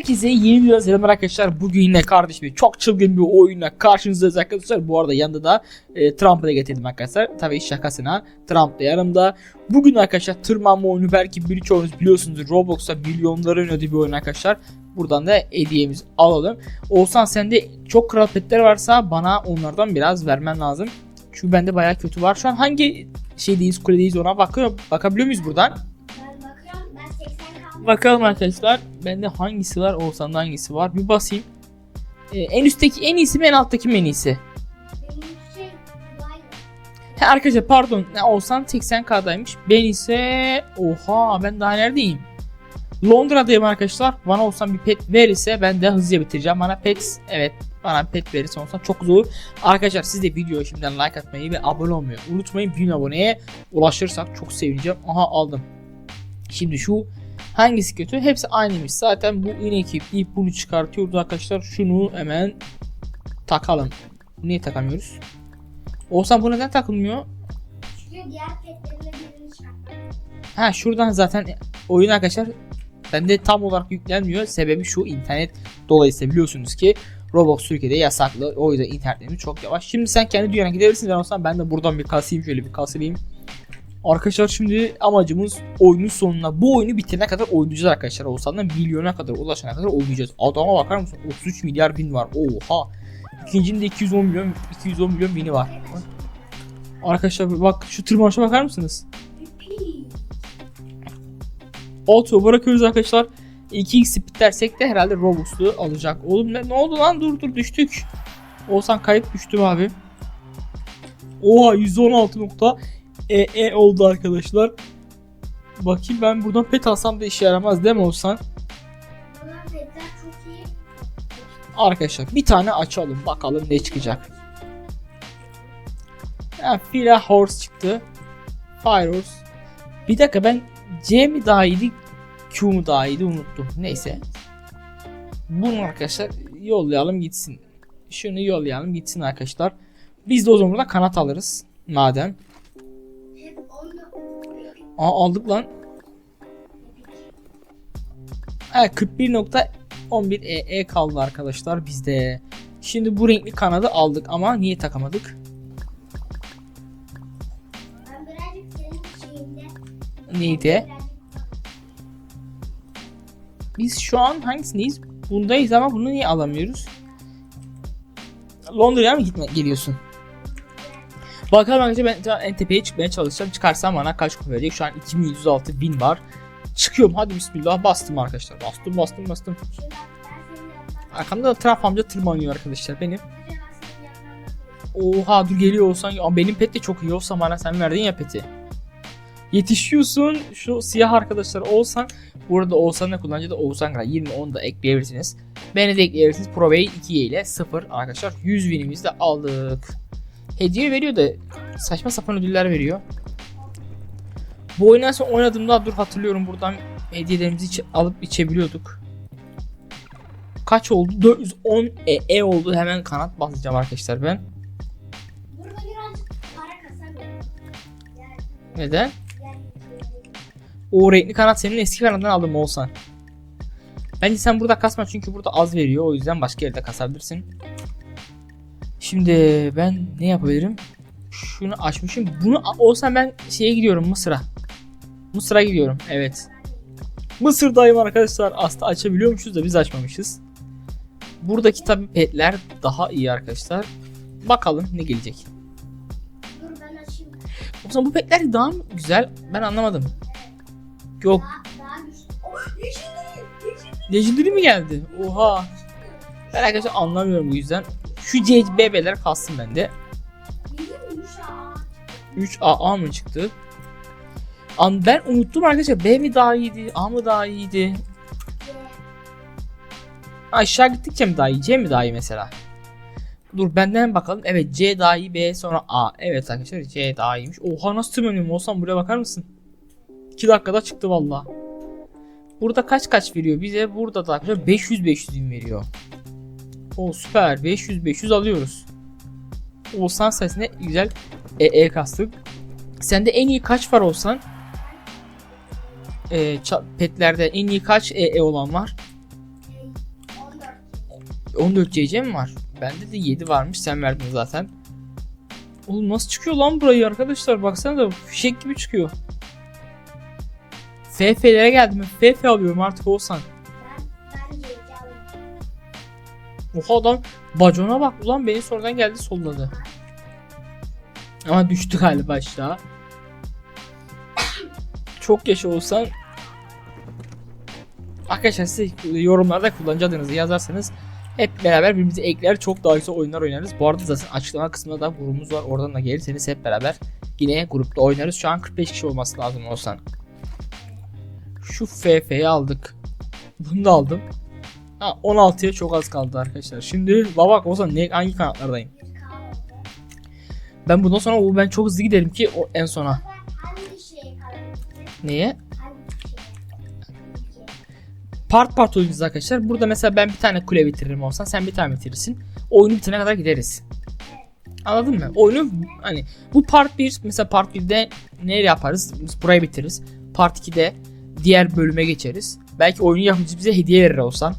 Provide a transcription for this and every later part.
Herkese yeni bir selam arkadaşlar. Bugün yine kardeşim çok çılgın bir oyunla karşınızdayız arkadaşlar. Bu arada yanında da e, Trump'ı da getirdim arkadaşlar. Tabii şakasına Trump da yanımda. Bugün arkadaşlar tırmanma oyunu belki birçoğunuz biliyorsunuz. Roblox'ta milyonların ödediği bir oyun arkadaşlar. Buradan da hediyemizi alalım. Olsan sende çok kral petler varsa bana onlardan biraz vermen lazım. Çünkü bende bayağı kötü var. Şu an hangi şeydeyiz kuledeyiz ona bakıyor. Bakabiliyor muyuz buradan? Ben bakıyorum ben 80 kaldım. Bakalım arkadaşlar. Bende hangisi var? Oğuzhan'da hangisi var? Bir basayım. Ee, en üstteki en iyisi mi en alttaki mi en iyisi? Ha, arkadaşlar pardon. Oğuzhan 80k'daymış. Ben ise oha ben daha neredeyim? Londra'dayım arkadaşlar. Bana olsan bir pet verirse ben de hızlıca bitireceğim. Bana pet evet bana pet verirse olsan çok olur. Arkadaşlar siz de videoya şimdiden like atmayı ve abone olmayı unutmayın. 1000 aboneye ulaşırsak çok sevineceğim. Aha aldım. Şimdi şu hangisi kötü? Hepsi aynıymış. Zaten bu inek ipleyip bunu çıkartıyoruz arkadaşlar. Şunu hemen takalım. Niye takamıyoruz? Olsan bu neden takılmıyor? Çünkü diğer petlerimle birini çıkarttım. Ha şuradan zaten oyun arkadaşlar bende tam olarak yüklenmiyor. Sebebi şu internet dolayısıyla biliyorsunuz ki Roblox Türkiye'de yasaklı. O yüzden internetimiz çok yavaş. Şimdi sen kendi dünyana gidebilirsin. Ben olsam ben de buradan bir kasayım şöyle bir kasayım. Arkadaşlar şimdi amacımız oyunun sonuna bu oyunu bitirene kadar oynayacağız arkadaşlar. Olsan da milyona kadar ulaşana kadar oynayacağız. Adama bakar mısın? 33 milyar bin var. Oha. İkincinin de 210 milyon 210 milyon bini var. Arkadaşlar bak şu tırmanışa bakar mısınız? Auto bırakıyoruz arkadaşlar. 2x speed dersek de herhalde Robux'u alacak. Oğlum ne, ne oldu lan dur dur düştük. Olsan kayıp düştüm abi. Oha 116 nokta e, e oldu arkadaşlar. Bakayım ben buradan pet alsam da işe yaramaz değil mi olsan? Arkadaşlar bir tane açalım bakalım ne çıkacak. Ha, Fila Horse çıktı. Fire Horse. Bir dakika ben C mi daha iyiydi Q mu daha unuttum. Neyse. Bunu arkadaşlar yollayalım gitsin. Şunu yollayalım gitsin arkadaşlar. Biz de o zaman buradan kanat alırız. Madem. Aa aldık lan. Evet 41.11 EE E kaldı arkadaşlar bizde. Şimdi bu renkli kanadı aldık ama niye takamadık? Neydi? Biz şu an hangisindeyiz? Bundayız ama bunu niye alamıyoruz? Londra'ya mı gitme geliyorsun? Bakalım arkadaşlar ben en tepeye çıkmaya çalışacağım. Çıkarsam bana kaç kupa verecek? Şu an 2106 bin var. Çıkıyorum hadi bismillah bastım arkadaşlar. Bastım bastım bastım. Arkamda da Trump amca tırmanıyor arkadaşlar benim. Oha dur geliyor olsan benim pet de çok iyi olsa bana sen verdin ya peti. Yetişiyorsun şu siyah arkadaşlar olsan burada olsan ne kullanıcı da Oğuzhan Kral 20 10 da ekleyebilirsiniz. Beni de ekleyebilirsiniz. Pro Bey 2 ile 0 arkadaşlar 100 winimizi de aldık. Hediye veriyor da saçma sapan ödüller veriyor. Bu oyunu en son oynadığımda dur hatırlıyorum buradan hediyelerimizi içe- alıp içebiliyorduk. Kaç oldu? 410 e, e oldu. Hemen kanat basacağım arkadaşlar ben. Neden? O renkli kanat senin eski kanatından aldım olsan. Bence sen burada kasma çünkü burada az veriyor. O yüzden başka yerde kasabilirsin. Şimdi ben ne yapabilirim? Şunu açmışım. Bunu olsan ben şeye gidiyorum Mısır'a. Mısır'a gidiyorum. Evet. Mısır'dayım arkadaşlar. Aslında açabiliyormuşuz da biz açmamışız. Buradaki tabi petler daha iyi arkadaşlar. Bakalım ne gelecek. dur ben açayım. O zaman bu petler daha mı güzel? Ben anlamadım. Yok güçlü. Oh. Legendary mi geldi? Oha. Ben arkadaşlar anlamıyorum bu yüzden. Şu CB'ler kalsın bende. Bizim yumuşak. 3 AA mı çıktı? An ben unuttum arkadaşlar. B mi daha iyiydi? A mı daha iyiydi? Aşağı gittikçe mi daha iyi? C mi daha iyi mesela? Dur benden bakalım. Evet C daha iyi. B sonra A. Evet arkadaşlar C daha iyiymiş. Oha nasıl tırmanıyorum? Olsam buraya bakar mısın? 2 dakikada çıktı valla. Burada kaç kaç veriyor bize? Burada da arkadaşlar 500 500 bin veriyor. O süper. 500 500 alıyoruz. Olsan sayesinde güzel e, e kastık. Sende en iyi kaç var olsan? E, petlerde en iyi kaç e, e olan var? 14 CC mi var? Bende de 7 varmış. Sen verdin zaten. Oğlum nasıl çıkıyor lan burayı arkadaşlar? Baksana da fişek gibi çıkıyor. FF'lere geldim. FF alıyorum artık olsan. Oha adam bacona bak ulan beni sonradan geldi solladı. Ama düştü galiba aşağı. Çok yaşa olsan Arkadaşlar siz yorumlarda kullanıcı yazarsanız hep beraber birbirimizi ekler çok daha güzel oyunlar oynarız. Bu arada zaten açıklama kısmında da grubumuz var. Oradan da gelirseniz hep beraber yine grupta oynarız. Şu an 45 kişi olması lazım olsan. Şu FF'yi aldık. Bunu da aldım. Ha 16'ya çok az kaldı arkadaşlar. Şimdi babak olsa ne hangi kanatlardayım? Ben bundan sonra o ben çok hızlı giderim ki o en sona. Neye? Part part oynayacağız arkadaşlar. Burada mesela ben bir tane kule bitiririm olsan sen bir tane bitirirsin. Oyunu bitene kadar gideriz. Anladın mı? Oyunu hani bu part 1 mesela part 1'de ne yaparız? Biz burayı bitiririz. Part 2'de diğer bölüme geçeriz. Belki oyunu yapımcısı bize hediye verir olsan.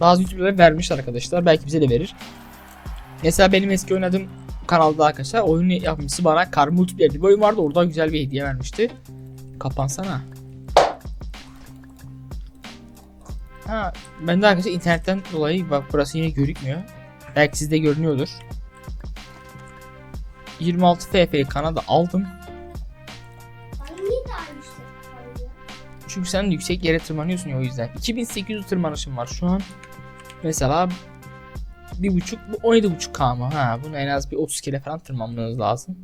Bazı YouTuber'lar vermiş arkadaşlar. Belki bize de verir. Mesela benim eski oynadığım kanalda arkadaşlar oyun yapımcısı bana Kar Multiplayer bir oyun vardı. Orada güzel bir hediye vermişti. Kapansana. Ha, ben de arkadaşlar internetten dolayı bak burası yine gözükmüyor. Belki sizde görünüyordur. 26 FF Kanada aldım. Çünkü sen yüksek yere tırmanıyorsun ya o yüzden. 2800 tırmanışım var şu an. Mesela bir buçuk, bu 17 buçuk K mı? Ha, bunu en az bir 30 kere falan tırmanmanız lazım.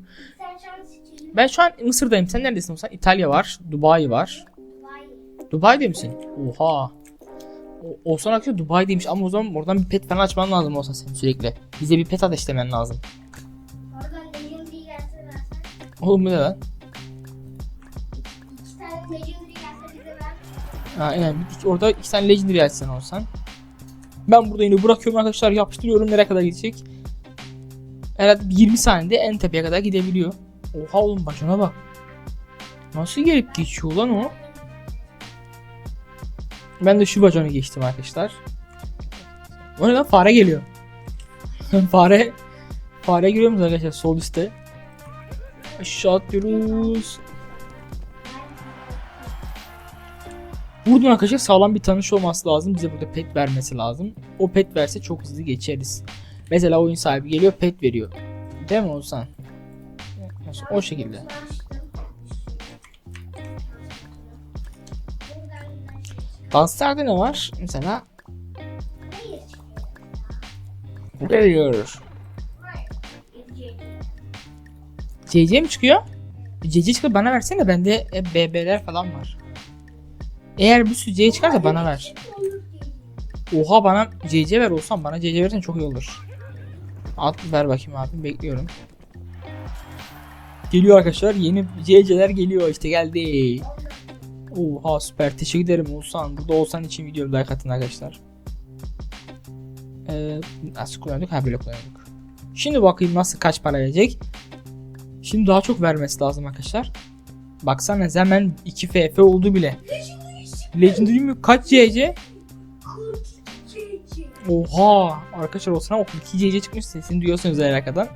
Ben şu an Mısır'dayım. Sen neredesin? Sen İtalya var, Dubai var. Vay. Dubai'de misin? Oha. O, Olsan akıyor Dubai'deymiş ama o zaman oradan bir pet falan açman lazım olsa senin sürekli. Bize bir pet ateşlemen lazım. Oradan Legendary gelse. Oğlum bu ne lan? İki tane Legendary gelse bize ver. Ha. Bir- Orada iki tane Legendary açsan olsan. Ben burada yine bırakıyorum arkadaşlar. Yapıştırıyorum nereye kadar gidecek. Herhalde bir 20 saniyede en tepeye kadar gidebiliyor. Oha oğlum başına bak. Nasıl gelip geçiyor lan o? Ben de şu bacana geçtim arkadaşlar. O ne lan fare geliyor. fare fare görüyor musunuz arkadaşlar sol üstte? Aşağı atlıyoruz. Buradan arkadaşlar sağlam bir tanış olması lazım. Bize burada pet vermesi lazım. O pet verse çok hızlı geçeriz. Mesela oyun sahibi geliyor pet veriyor. Değil mi Oğuzhan? O şekilde. Danslarda ne var? Mesela geliyor. CC mi çıkıyor? CC çıkıyor bana versene bende e, BB'ler falan var. Eğer bir sürü CC çıkarsa bana ver. Oha bana CC ver olsam bana CC versen çok iyi olur. At ver bakayım abi bekliyorum. Geliyor arkadaşlar yeni CC'ler geliyor işte geldi. Oha süper teşekkür ederim Oğuzhan. Burada Oğuzhan için video like atın arkadaşlar. Ee, nasıl kullanıyorduk? Ha böyle kullanıyorduk. Şimdi bakayım nasıl kaç para verecek. Şimdi daha çok vermesi lazım arkadaşlar. Baksana hemen 2 FF oldu bile. Legendary mi? Kaç CC? Oha! Arkadaşlar olsana o 2 CC çıkmış sesini duyuyorsunuz alakadan.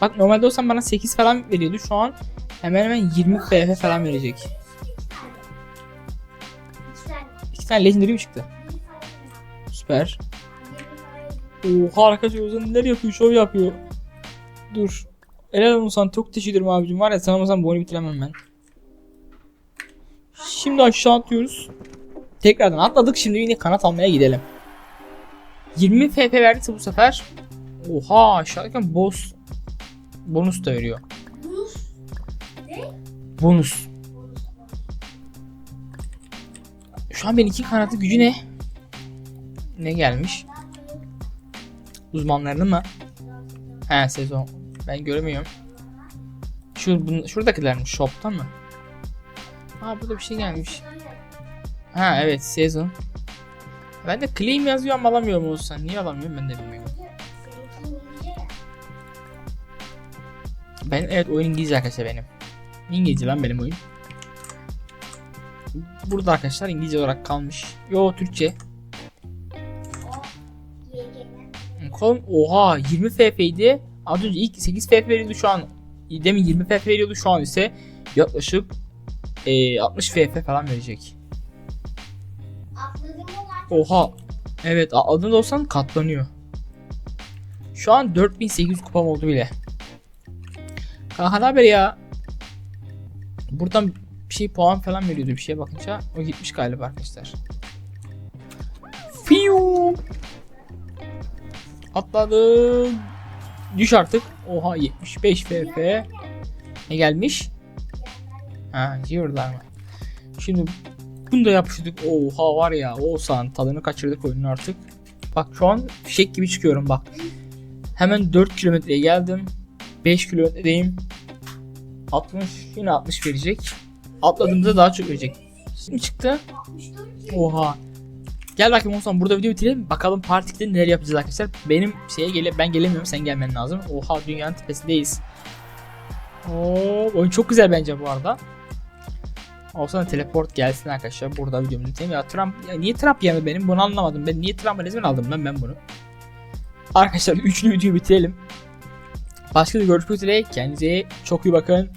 Bak normalde olsam bana 8 falan veriyordu. Şu an hemen hemen 20 FF falan verecek. İki tane. 2 tane Legendary mi çıktı? Süper. Oha arkadaşlar Ozan neler yapıyor? Şov yapıyor. Dur. Helal olsun sana çok teşekkür ederim abicim. Var ya sen olmasan bu oyunu bitiremem ben. Şimdi aşağı atlıyoruz. Tekrardan atladık. Şimdi yine kanat almaya gidelim. 20 FP verdiyse bu sefer Oha aşağıdayken boss bonus da veriyor. Buz. Bonus. Şu an benim iki kanatlı gücü ne? Ne gelmiş? Uzmanlarını mı? He sezon. Ben göremiyorum. Şu şuradakiler mi? Shop'tan mı? Aa burada bir şey gelmiş. Ha evet sezon. Ben de claim yazıyor ama alamıyorum olsa. Niye alamıyorum ben de bilmiyorum. Ben evet oyun İngilizce arkadaşlar benim. İngilizce lan benim oyun. Burada arkadaşlar İngilizce olarak kalmış. Yo Türkçe. Kolum oha 20 FP'ydi. Az önce ilk 8 FP veriyordu şu an. Demin 20 FP veriyordu şu an ise yaklaşık e, 60 FP falan verecek. Oha. Evet adında olsan katlanıyor. Şu an 4800 kupam oldu bile. Kanka ne haber ya? Buradan bir şey puan falan veriyordu bir şeye bakınca. O gitmiş galiba arkadaşlar. Fiu. Atladım. Düş artık. Oha 75 FP. Ne gelmiş? Ha diyorlar mı? Şimdi bunu da yapıştırdık. Oha var ya Oğuzhan tadını kaçırdık oyunun artık. Bak şu an fişek gibi çıkıyorum bak. Hemen 4 kilometreye geldim. 5 kilometredeyim. 60 yine 60 verecek. Atladığımızda daha çok verecek. Şimdi çıktı. 64 ki. Oha. Gel bakayım Oğuzhan burada video bitirelim. Bakalım partikte neler yapacağız arkadaşlar. Benim şeye gele ben gelemiyorum sen gelmen lazım. Oha dünyanın tepesindeyiz. Oo, oyun çok güzel bence bu arada. Olsana teleport gelsin arkadaşlar. Burada videomuzu bitirelim. Ya Trump ya niye Trump yemedi benim bunu anlamadım. Ben niye Trump'a resmen aldım ben ben bunu. Arkadaşlar üçlü videoyu bitirelim. Başka bir görüşmek üzere. Kendinize çok iyi bakın.